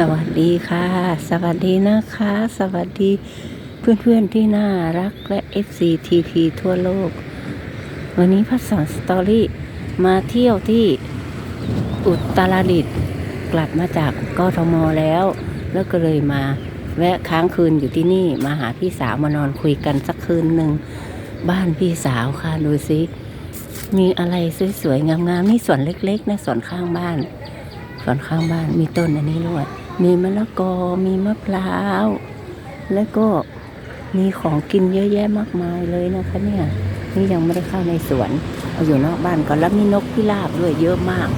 สวัสดีค่ะ สวัสดีนะคะ สวัสดีเพื่อนๆที่น่ารักและ FCTP ทั่วโลก วันนี้พัสอนสตอรี่มาเที่ยวที่อุตรดิตถ์กลับมาจากกทมแล้ว แล้วก็เลยมาแวะค้างคืนอยู่ที่นี่มาหาพี่สาวมานอนคุยกันสักคืนหนึ่งบ้านพี่สาวค่ะดูสิมีอะไรสวยๆงามๆนี่สวนเล็กๆนะสวนข้างบ้านสวนข้างบ้านมีต้นอันนี้ด้วย มีมะละกอ มีมะพร้าว แล้วก็มีของกินเยอะแยะมากมายเลยนะคะเนี่ย นี่ยังไม่ได้เข้าในสวน เอาอยู่นอกบ้านก่อนแล้วมีนกพิราบด้วยเยอะมาก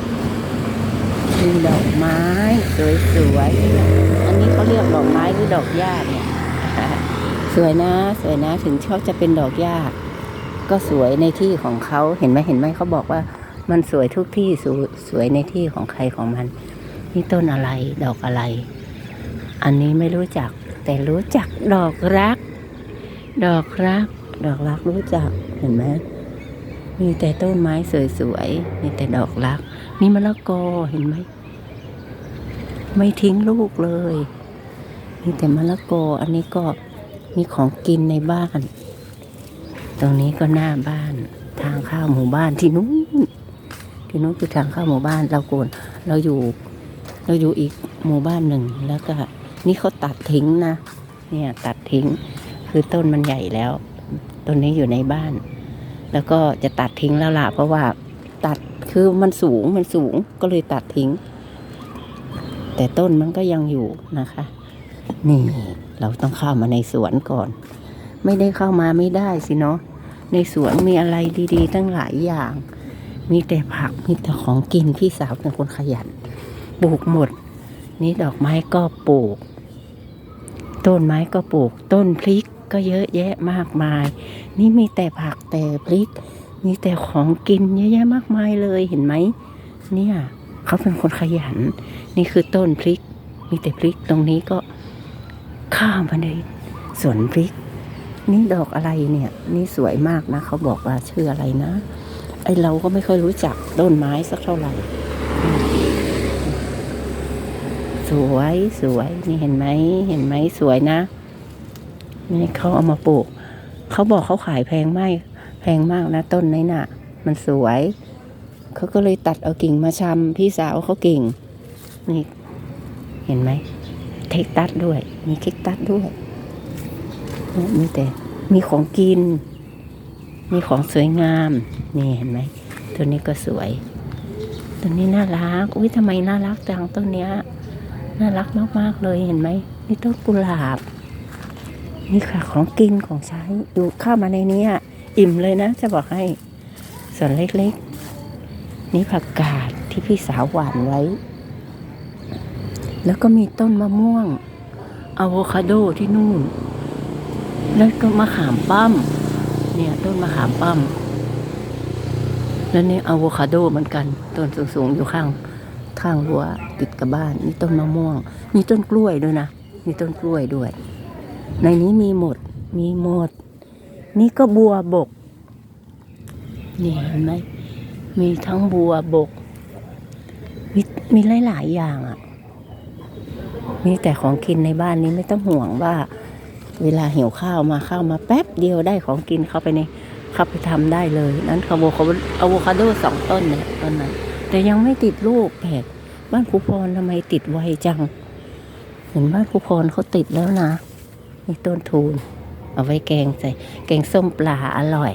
มีดอกไม้สวยๆ อันนี้เขาเรียกดอกไม้หรือดอกหญ้าเนี่ย สวยนะสวยนะถึงเขาจะเป็นดอกหญ้าก็สวยในที่ของเขาเห็นไหมเห็นไหมเขาบอกว่า มันสวยทุกที่สวยในที่ของใครของมัน นี่ต้นอะไรดอกอะไร อันนี้ไม่รู้จัก แต่รู้จักดอกรัก ดอกรัก ดอกรักรู้จักเห็นไหมมีแต่ต้นไม้สวยๆมีแต่ดอกรัก นี่มะละกอเห็นไหมไม่ทิ้งลูกเลยมีแต่มะละกออันนี้ก็มีของกินในบ้าน ตรงนี้ก็หน้าบ้านทางเข้าหมู่บ้านที่นู้นที่นู้นคือทางเข้าหมู่บ้านเราโกนเราอยู่ เราอยู่อีกหมู่บ้านหนึ่งแล้วก็นี่เขาตัดทิ้งนะ เนี่ยตัดทิ้ง คือต้นมันใหญ่แล้วต้นนี้อยู่ในบ้าน แล้วก็จะตัดทิ้งแล้วล่ะเพราะว่าตัดคือมันสูงมันสูงก็เลยตัดทิ้ง แต่ต้นมันก็ยังอยู่นะคะ นี่เราต้องเข้ามาในสวนก่อน ไม่ได้เข้ามาไม่ได้สิเนาะในสวนมีอะไรดี ๆ ตั้งหลายอย่าง มีแต่ผักมีแต่ของกินพี่สาวเป็นคนขยัน ปลูกหมด นี่ดอกไม้ก็ปลูก ต้นไม้ก็ปลูก ต้นพริกก็เยอะแยะมากมาย นี่มีแต่ผักแต่พริก มีแต่ของกินเยอะแยะมากมายเลยเห็นไหมเนี่ยเขาเป็นคนขยัน นี่คือต้นพริก มีแต่พริกตรงนี้ก็ข้ามมาในสวนพริก นี่ดอกอะไรเนี่ย นี่สวยมากนะ เขาบอกว่าชื่ออะไรนะ ไอเราก็ไม่ค่อยรู้จักต้นไม้สักเท่าไหร่ ส วยสวยนี่เห็นไหมเห็นไหมสวยนะนี่เขาเอามาปลูก เขาบอกเขาขายแพงไม่แพงมากนะ ต้นนี้น่ะ มันสวย เขาก็เลยตัดเอากิ่งมาชำพี่สาวเขากิ่ง นี่ เห็นไหมเทคตัสด้วย มีเค้กตัสด้วยมีแต่มีของกิน มีของสวยงาม นี่เห็นไหมตัวนี้ก็สวย ตัวนี้น่ารัก อุ้ยทำไมน่ารักจังต้นเนี้ย น่ารักมาก ๆ เลยเห็นไหมนี่ต้นกุหลาบ นี่ค่ะของกินของใช้ดูเข้ามาในนี้อิ่มเลยนะ จะบอกให้ส่วนเล็ก ๆ นี่ผักกาดที่พี่สาวหวานไว้ แล้วก็มีต้นมะม่วงอะโวคาโดที่นู่น แล้วก็มะขามป้อมเนี่ยต้นมะขามป้อมแล้วนี่อะโวคาโดเหมือนกัน ต้นสูง ๆ อยู่ข้าง ข้างรั้วติดกับบ้าน มีต้นมะม่วง มีต้นกล้วยด้วยนะ มีต้นกล้วยด้วย ในนี้มีหมด มีหมด นี่ก็บัวบก นี่เห็นไหม มีทั้งบัวบก มีมีหลาย ๆ อย่างอะ่ะ มีแต่ของกินในบ้านนี้ไม่ต้องห่วงว่า เวลาหิวข้าวมาข้าวมาแป๊บเดียวได้ของกินเข้าไปในเข้าไปทำได้เลย นั้นอะโวคาโดอะโวคาโดสองต้นเนี่ยต้นนั้น แต่ยังไม่ติดลูกแปลกบ้านครูพรทำไมติดไวจัง เห็นบ้านครูพรเขาติดแล้วนะมีต้นทูนเอาไว้แกงใส่แกงส้มปลาอร่อย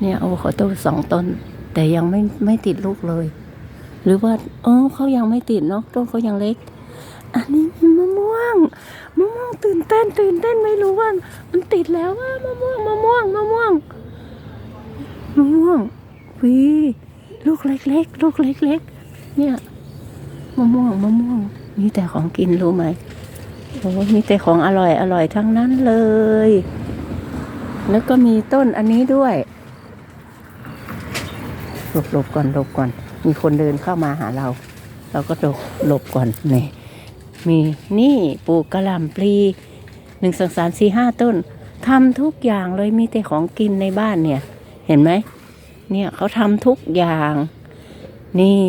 เนี่ยเอาขอต้นสองต้น แต่ยังไม่ไม่ติดลูกเลย หรือว่าอ๋อเขายังไม่ติดเนาะต้นเขายังเล็ก อันนี้มีมะม่วงมะม่วงตื่นเต้นตื่นเต้นไม่รู้ว่า มันติดแล้วว่ามะม่วงมะม่วงมะม่วงมะม่วงวี ลูกเล็กๆ ลูกเล็กๆ เนี่ยมะม่วงมะม่วงมีแต่ของกินรู้ไหมโอ้มีแต่ของอร่อยอร่อยทั้งนั้นเลย แล้วก็มีต้นอันนี้ด้วยหลบหลบก่อนหลบก่อน มีคนเดินเข้ามาหาเรา เราก็หลบหลบก่อนนี่มีนี่ปลูกกระหล่ำปลีหนึ่งสองสามสี่ห้าต้นทำทุกอย่างเลยมีแต่ของกินในบ้านเนี่ย เห็นไหม เนี่ยเขาทำทุกอย่าง นี่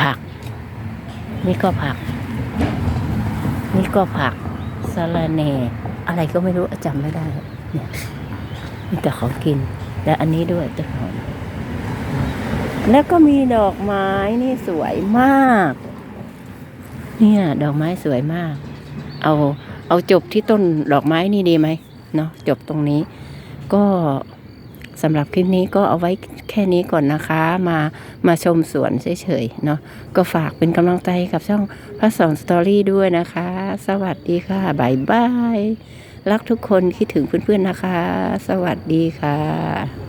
ผัก นี่ก็ผัก นี่ก็ผักสะระแหน่อะไรก็ไม่รู้จำไม่ได้ เนี่ยมีแต่ของกิน และอันนี้ด้วยต้นหอมแล้วก็มีดอกไม้นี่สวยมาก เนี่ยดอกไม้สวยมาก เอาเอาจบที่ต้นดอกไม้นี่ดีไหมเนาะจบตรงนี้ ก็ สำหรับคลิปนี้ก็เอาไว้แค่นี้ก่อนนะคะ มามาชมสวนเฉยๆเนาะก็ฝากเป็นกำลังใจให้กับช่องพระสอนสตอรี่ด้วยนะคะ สวัสดีค่ะบายบายรักทุกคนคิดถึงเพื่อนๆนะคะ สวัสดีค่ะ